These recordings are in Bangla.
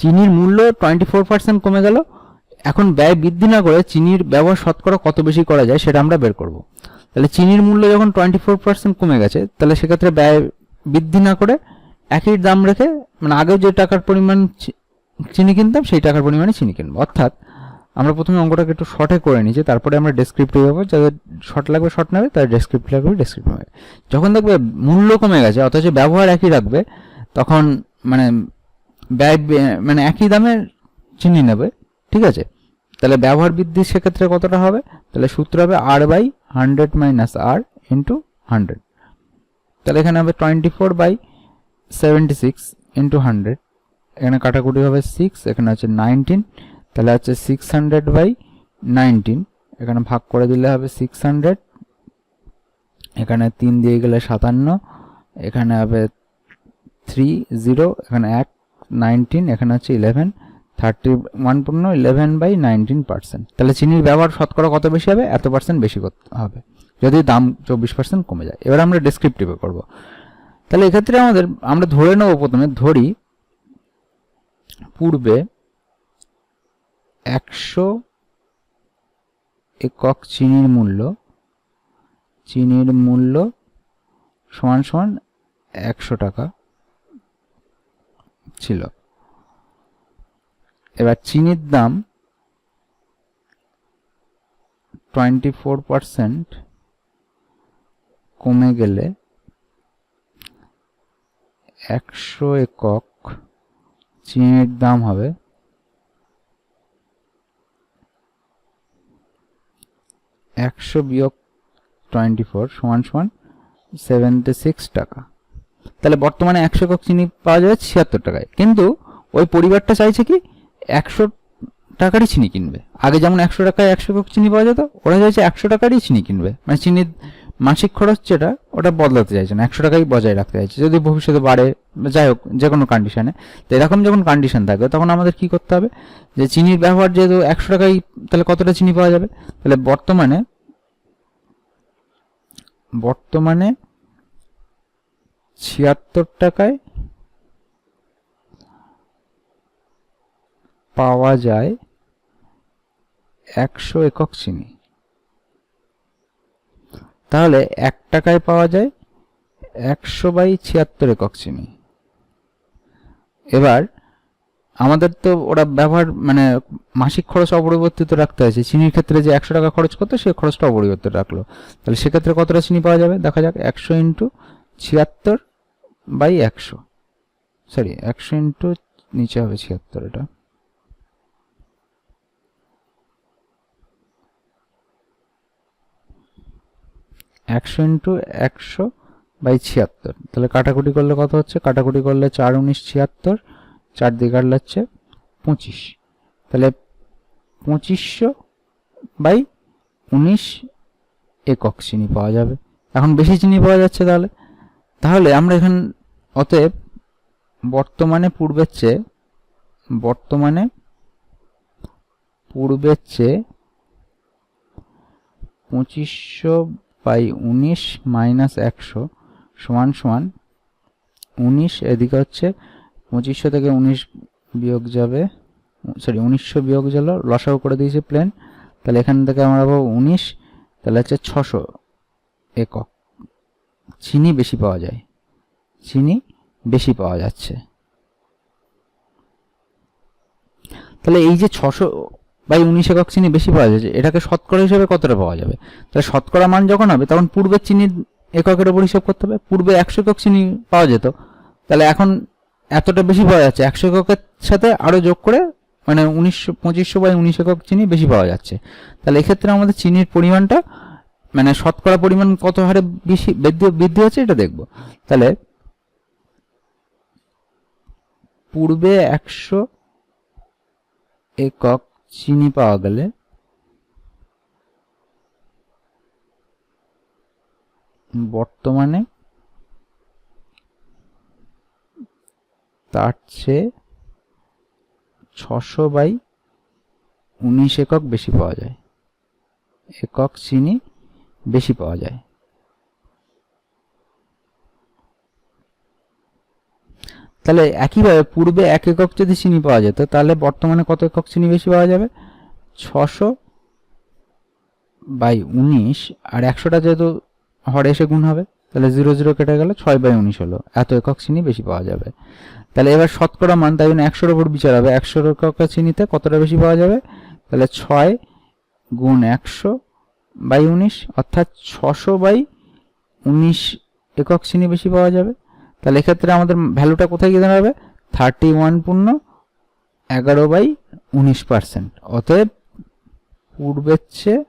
চিনির মূল্য টোয়েন্টি ফোর পার্সেন্ট কমে গেল। এখন ব্যয় বৃদ্ধি না করে চিনির ব্যবহার শতকরা কত বেশি করা যায় সেটা আমরা বের করব। তাহলে চিনির মূল্য যখন টোয়েন্টি ফোর পার্সেন্ট কমে গেছে, তাহলে সেক্ষেত্রে ব্যয় বৃদ্ধি না করে একই দাম রেখে মানে আগেও যে টাকার পরিমাণ চিনি কিনতাম, সেই টাকার পরিমাণে চিনি কিনবো। অর্থাৎ আমরা প্রথমে অঙ্কটাকে একটু শর্টে করে নিচ্ছি তারপরে আমরা ডেসক্রিপ্টিভ হবে যাদের শর্ট লাগবে শর্ট নেবে, তাদের ডেসক্রিপ্টিভ লাগবে ডেসক্রিপ্টিভ নেবে। যখন দেখবে মূল্য কমে গেছে, অথচ ব্যবহার একই রাখবে, তখন মানে ব্যয় মানে একই দামের চিনি নেবে, ঠিক আছে? তাহলে ব্যবহার বৃদ্ধি সেক্ষেত্রে কতটা হবে? তাহলে সূত্র হবে R by hundred minus R into hundred তাহলে এখানে হবে twenty four by seventy six into hundred এখানে কাটাকুটি হবে সিক্স এখানে হচ্ছে নাইনটিন তাহলে হচ্ছে সিক্স হান্ড্রেড বাই নাইনটিন এখানে ভাগ করে দিলে হবে সিক্স হান্ড্রেড এখানে তিন দিয়ে গেলে সাতান্ন, এখানে হবে থ্রি জিরো এখানে এক নাইনটিন এখানে হচ্ছে ইলেভেন থার্টি ওয়ান পূর্ণ ইলেভেন বাই নাইনটিন পার্সেন্ট তাহলে চিনির ব্যবহার শতকরা কত বেশি হবে? এত পার্সেন্ট বেশি করতে হবে? যদি দাম চব্বিশ পার্সেন্ট কমে যায়। এবার আমরা ডেসক্রিপটিভে করব তাহলে এক্ষেত্রে আমাদের, আমরা ধরে নেব প্রথমে, ধরি পূর্বে একশো একক চিনির মূল্য চিনির মূল্য সমান সমান একশো টাকা। ছিল। এবার চিনির দাম টোয়েন্টি ফোর পারসেন্ট কমে গেলে একশো একক চিনির দাম হবে একশো বিয়োগ টোয়েন্টি ফোর সমান সমান সেভেন্টি সিক্স টাকা। তাহলে বর্তমানে একশো একক চিনি পাওয়া যাবে ছিয়াত্তর টাকায়। কিন্তু ওই পরিবারটা চাইছে কি একশো টাকারই চিনি কিনবে। আগে যেমন একশো টাকায় একশো একক চিনি পাওয়া যেত, ওরা চাইছে একশো টাকারই চিনি কিনবে। মানে চিনির মাসিক খরচ যেটা, ওটা বদলাতে চাইছে না, একশো টাকাই বজায় রাখতে চাইছে। যদি ভবিষ্যতে বাড়ে, যাই হোক যে কোনো কন্ডিশনে তো এরকম যখন কন্ডিশন থাকবে, তখন আমাদের কি করতে হবে? যে চিনির ব্যবহার যেহেতু একশো টাকাই, তাহলে কতটা চিনি পাওয়া যাবে? তাহলে বর্তমানে বর্তমানে ছিয়াত্তর টাকায় পাওয়া যায় একশো একক চিনি। তাহলে এক টাকায় পাওয়া যায় একশো বাই ছিয়াত্তর একক চিনি। এবার আমাদের তো ওরা ব্যবহার মানে মাসিক খরচ অপরিবর্তিত রাখতে হয়েছে। চিনির ক্ষেত্রে যে একশো টাকা খরচ করতো সেই খরচটা অপরিবর্তিত রাখল। তাহলে সেক্ষেত্রে কতটা চিনি পাওয়া যাবে? দেখা যাক, একশো ইন্টু ছিয়াত্তর বাই একশো। সরি একশো ইন্টু নিচে হবে ছিয়াত্তর এটা। একশো ইন্টু একশো বাই ছিয়াত্তর। তাহলে কাটাকুটি করলে কত হচ্ছে? কাটাকুটি করলে চার উনিশ ছিয়াত্তর, চার দিয়ে কাটলে হচ্ছে পঁচিশ। তাহলে পঁচিশশো বাই উনিশ একক চিনি পাওয়া যাবে। এখন বেশি চিনি পাওয়া যাচ্ছে তাহলে? তাহলে আমরা এখান, অতএব বর্তমানে পূর্বের চেয়ে, বর্তমানে পূর্বের চেয়ে পঁচিশশো বাই উনিশ মাইনাস একশো সমান সমান উনিশ, এদিকে হচ্ছে পঁচিশশো থেকে উনিশ বিয়োগ যাবে সরি উনিশশো বিয়োগ গেল লসাও করে দিয়েছে প্লেন তাহলে এখান থেকে আমরা পাবো উনিশ, তাহলে হচ্ছে ছশো একক। চিনি বেশি পাওয়া যায়। চিনি বেশি পাওয়া যাচ্ছে। তাহলে এই যে ছশো বাই উনিশ একক চিনি বেশি পাওয়া যাচ্ছে এটাকে শতকরা হিসেবে কতটা পাওয়া যাবে? তাহলে শতকরা মান যখন হবে, তখন পূর্বের চিনির এককের উপর হিসাব করতে হবে। পূর্বে একশো একক চিনি পাওয়া যেত। তাহলে এখন এতটা বেশি পাওয়া যাচ্ছে, একশো এককের সাথে আরও যোগ করে মানে উনিশশো পঁচিশশো বাই উনিশ একক চিনি বেশি পাওয়া যাচ্ছে। তাহলে এক্ষেত্রে আমাদের চিনির পরিমাণটা মানে শতকরা পরিমাণ কত হারে বেশি বৃদ্ধি হচ্ছে এটা দেখব। তাহলে পূর্বে একশো একক চিনি পাওয়া গেলে বর্তমানে তার চেয়ে ছশো বাই উনিশ একক বেশি পাওয়া যায়। একক চিনি বেশি পাওয়া যায়। তাহলে একইভাবে পূর্বে এক একক যদি চিনি পাওয়া যেত, তাহলে বর্তমানে কত একক চিনি বেশি পাওয়া যাবে? ছশো বাই উনিশ, আর একশোটা যেহেতু হরে এসে গুণ হবে, তাহলে জিরো জিরো কেটে গেলে, ছয় বাই উনিশ হলো। এত একক চিনি বেশি পাওয়া যাবে। তাহলে এবার শতকরা মান, তাই জন্য একশোর উপর বিচার হবে। একশোর একক চিনিতে কতটা বেশি পাওয়া যাবে? তাহলে ছয় গুণ একশো বাই উনিশ, অর্থাৎ ছশো বাই উনিশ একক চিনি বেশি পাওয়া যাবে। তাহলে এক্ষেত্রে আমাদের ভ্যালুটা কোথায় গিয়ে দাঁড়াবে? থার্টি ওয়ান পূর্ণ এগারো বাই উনিশ পার্সেন্ট অতএব পূর্বের চেয়ে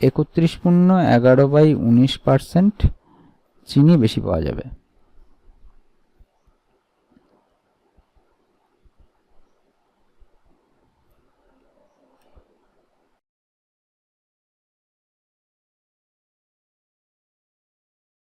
একত্রিশ পূর্ণ এগারো বাই উনিশ পার্সেন্ট চিনি বেশি পাওয়া যাবে।